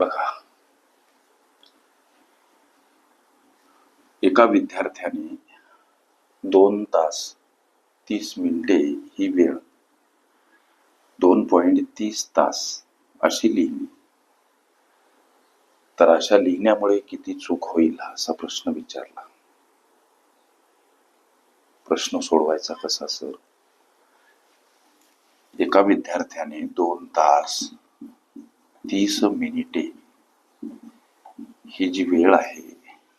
बघा. एका विद्यार्थ्याने दोन तास तीस मिनिटे ही वेळ दोन पॉइंट तीस तास अशी लिहिली. तर अशा लिहिण्यामुळे किती चूक होईल असा प्रश्न विचारला. प्रश्न सोडवायचा कसा सर? एका विद्यार्थ्याने दोन तास तीस मिनिटे. ही जी वेळ आहे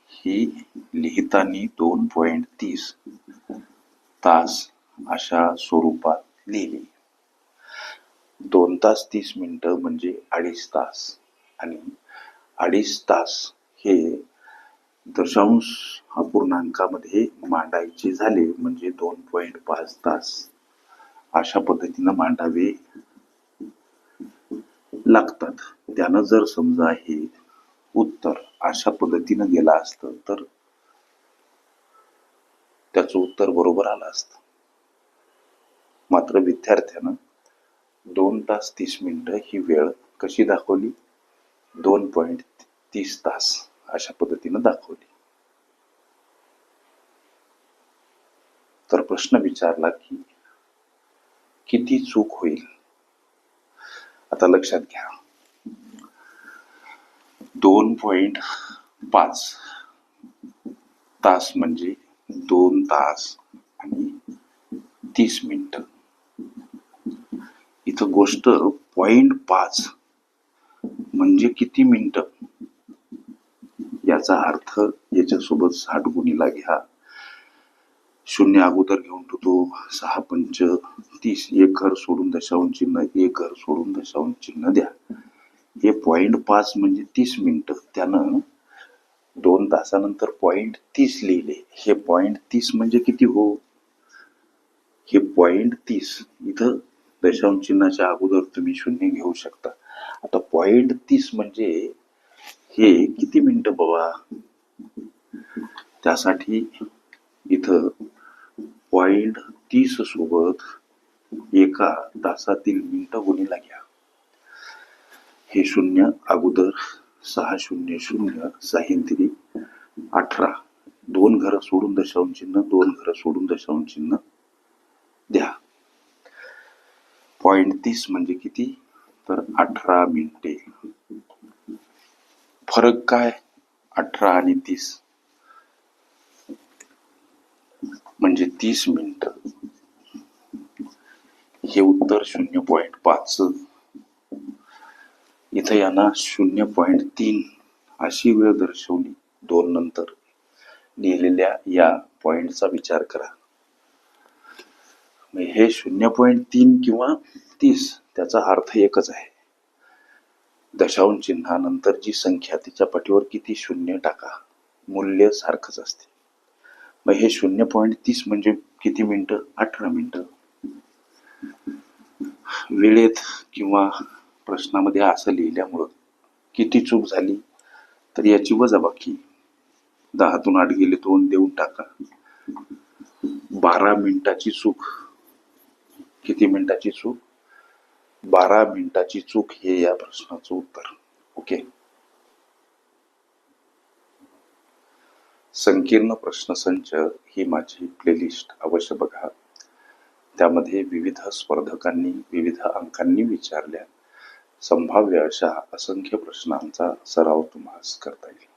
ही लिहिताना दोन पॉइंट तीस तास अशा स्वरूपात लिहिली. दोन तास तीस मिनिटं म्हणजे अडीच तास. आणि अडीच तास हे दशांश अपूर्णांकामध्ये मांडायचे झाले म्हणजे दोन पॉईंट पाच तास. अशा पद्धतीनं मांडावे लागतात. त्यानं जर समजा हे उत्तर अशा पद्धतीनं गेलं असतं तर त्याचं उत्तर बरोबर आलं असतं. मात्र विद्यार्थ्यानं दोन तास तीस मिनिटं ही वेळ कशी दाखवली? दोन पॉईंट तीस तास अशा पद्धतीनं दाखवली. तर प्रश्न विचारला की किती चूक होईल? आता लक्षात घ्या. दोन पॉइंट पाच तास म्हणजे दोन तास आणि तीस मिनिट. इथं गोष्ट पॉइंट पाच म्हणजे किती मिनिट? याचा अर्थ याच्यासोबत साठ गुणीला घ्या. शून्य अगोदर घेऊन ठेवतो. सहा पंच तीस एक घर सोडून दशांश चिन्ह एक घर सोडून दशांश चिन्ह द्या. हे पॉइंट पाच म्हणजे तीस मिनिट. त्यानं दोन तासानंतर पॉइंट तीस लिहिले. हे पॉइंट तीस म्हणजे किती हो? हे पॉइंट तीस. इथं दशांश चिन्हाच्या अगोदर तुम्ही शून्य घेऊ शकता. आता पॉइंट तीस म्हणजे हे किती मिनिटं बाबा? त्यासाठी इथं पॉइंट तीस सोबत एका तासातील मिनिट गुणीला घ्या. हे शून्य अगोदर सहा शून्य शून्य साहित्री अठरा दोन घर सोडून दशांश चिन्ह दोन घर सोडून दशांश चिन्ह द्या. पॉइंट तीस म्हणजे किती? तर अठरा मिनिटे. फरक काय? अठरा आणि तीस. म्हणजे तीस मिनिट. हे उत्तर शून्य पॉईंट पाच. इथं यांना शून्य पॉईंट तीन अशी वेळ दर्शवली. दोन नंतर लिहिलेल्या या पॉइंटचा विचार करा. हे शून्य पॉईंट तीन किंवा तीस त्याचा अर्थ एकच आहे. दशांश चिन्हानंतर जी संख्या तिच्या पटीवर किती शून्य टाका मूल्य सारखंच असते. मग हे शून्य पॉईंट तीस म्हणजे किती मिनिटं? अठरा मिनिटं. वेळेत किंवा प्रश्नामध्ये असं लिहिल्यामुळं किती चूक झाली तर याची वजाबाकी. दहातून आठ गेले दोन देऊन टाका. बारा मिनिटाची चूक. किती मिनिटाची चूक? बारा मिनिटाची चूक हे या प्रश्नाचं उत्तर. ओके? संकीर्ण प्रश्नसंच ही माझी प्लेलिस्ट अवश्य बघा. त्यामध्ये विविध स्पर्धकांनी विविध अंकांनी विचारल्या. संभाव्य अशा असंख्य प्रश्नांचा सराव तुम्हाला करता येईल.